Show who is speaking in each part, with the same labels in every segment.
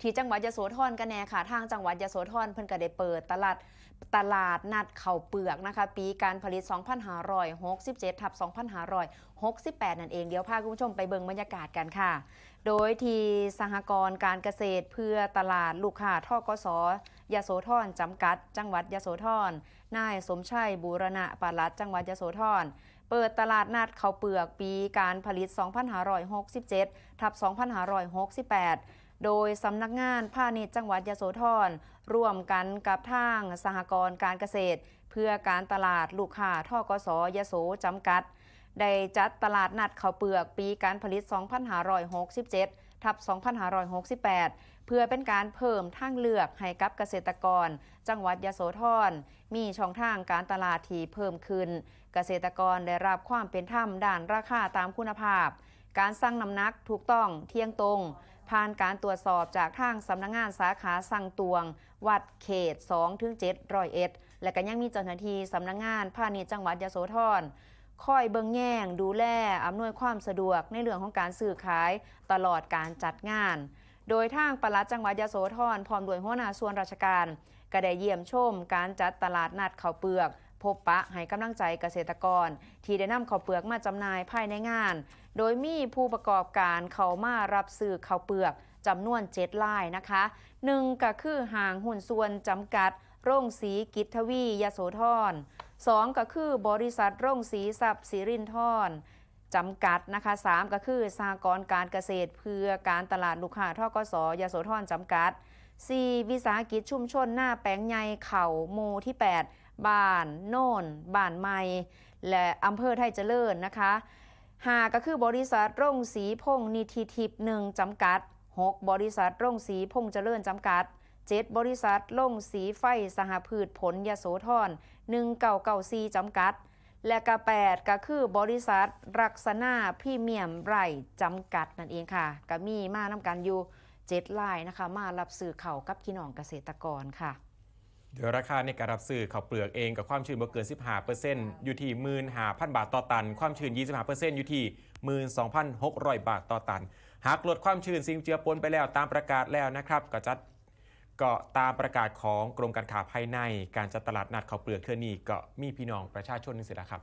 Speaker 1: ที่จังหวัดยโสธรกันแน่ค่ะ ทางจังหวัดยโสธรเพิ่นก็ได้เปิดตลาดตลาดนัดเข่าเปลือกนะคะ ปีการผลิต 2567 ทับ 2568 นั่นเอง เดี๋ยวพาคุณผู้ชมไปเบิ่งบรรยากาศกันค่ะ โดยที่สหกรณ์การเกษตรเพื่อตลาดลูกค้าทกสยโสธรจำกัด จังหวัดยโสธรนายสมชัยบูรณะปลัดจังหวัดยโสธรเปิดตลาดนัดเข้าเปลือกปีการผลิต 2567 ทับ 2568 โดยสำนักงานพาณิชย์จังหวัดยโสธรร่วมกันกับทางสหกรณ์การเกษตร เพื่อการตลาดลูกค้าท่อกสยโสจำกัด ได้จัดตลาดนัดข้าวเปลือกปีการผลิต 2567 ทับ 2568 เพื่อเป็นการเพิ่มทางเลือกให้กับเกษตรกร จังหวัดยโสธรมีช่องทางการตลาดที่เพิ่มขึ้น เกษตรกรได้รับความเป็นธรรมด้านราคาตามคุณภาพ การสั่งน้ำหนักถูกต้องเที่ยงตรง ผ่านการตรวจสอบจากทางสำนักงงานสาขาสังตวง วัดเขต2ถึง7ร้อยเอ็ดและก็ยังมีเจ้าหน้าที่สำนักงงานพาณิชย์จังหวัดยโสธรคอยเบิงแย่งดูแลอำนวยความสะดวกในเรื่องของการซื้อขายตลอดการจัดงาน โดยทางปลัดจังหวัดยโสธรพร้อมด้วยหัวหน้าส่วนราชการก็ได้เยี่ยมชมการจัดตลาดนัดข้าวเปลือก พบปะให้กำลังใจเกษตรกร ที่ได้นำข้าวเปลือกมาจำหน่ายภายในงาน โดยมีผู้ประกอบการเขามารับซื้อข้าวเปลือกจำนวนเจ็ดลายนะคะหนึ่งก็คือห่างหุ้นส่วนจำกัด โรงสีกิจทวียโสธรสองก็คือบริษัทโรงสีสับสิรินทรจำกัดนะคะสามก็คือสหกรณ์การเกษตรเพื่อการตลาดลูกค้าทกสยโสธรจำกัด 4. วิสาหกิจชุมชนหน้าแปลงใหญ่เข่าหมู่ที่ 8 บ้านโน่นบ้านใหม่ และอำเภอไทยเจริญนะคะ หาก็คือบริษัทโรงสีพงนิธิทิพย์หนึ่งจำกัด 6. บริษัทโรงสีพงเจริญจำกัด 7. บริษัทโรงสีไฟสหพืชผลยโสธร1994จำกัด และก็8ก็คือบริษัทรักษณาพรีเมียมไรจำกัดนั่นเองค่ะก็มีมานำกันอยู่เจ็ดลายนะคะ มารับซื้อเข่ากับพี่น้องเกษตรกรค่ะ
Speaker 2: เดี๋ยวราคาในการรับซื้อข้าวเปลือกเองกับความชื้นบ่เกิน 15%อยู่ที่1 5 0 0 0 บาทต่อตัน ความชื้น 25%อยู่ที่ 12,600 บาทต่อตัน หากลดความชื้นสิ่งเจือปนไปแล้วตามประกาศแล้วนะครับก็จัดก็ตามประกาศของกรมการค้าภายใน การจัดตลาดนัดข้าวเปลือกเทื่อนี้ก็มีพี่น้องประชาชนนี่สิละครับ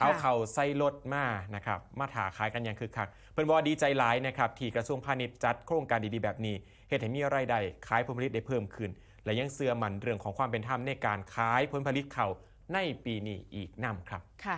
Speaker 2: เอาเข่าใส่รถมานะครับมาถาขายกันอย่างคึกคักเพิ่นบอกว่าดีใจหลายนะครับที่กระทรวงพาณิชย์จัดโครงการดีๆแบบนี้เหตุให้มีรายได้ขายผลผลิตได้เพิ่มขึ้น และยังเสื่อมันเรื่องของความเป็นธรรมในการขายผลผลิตเข่าในปีนี้อีกนำครับ
Speaker 1: ค่ะ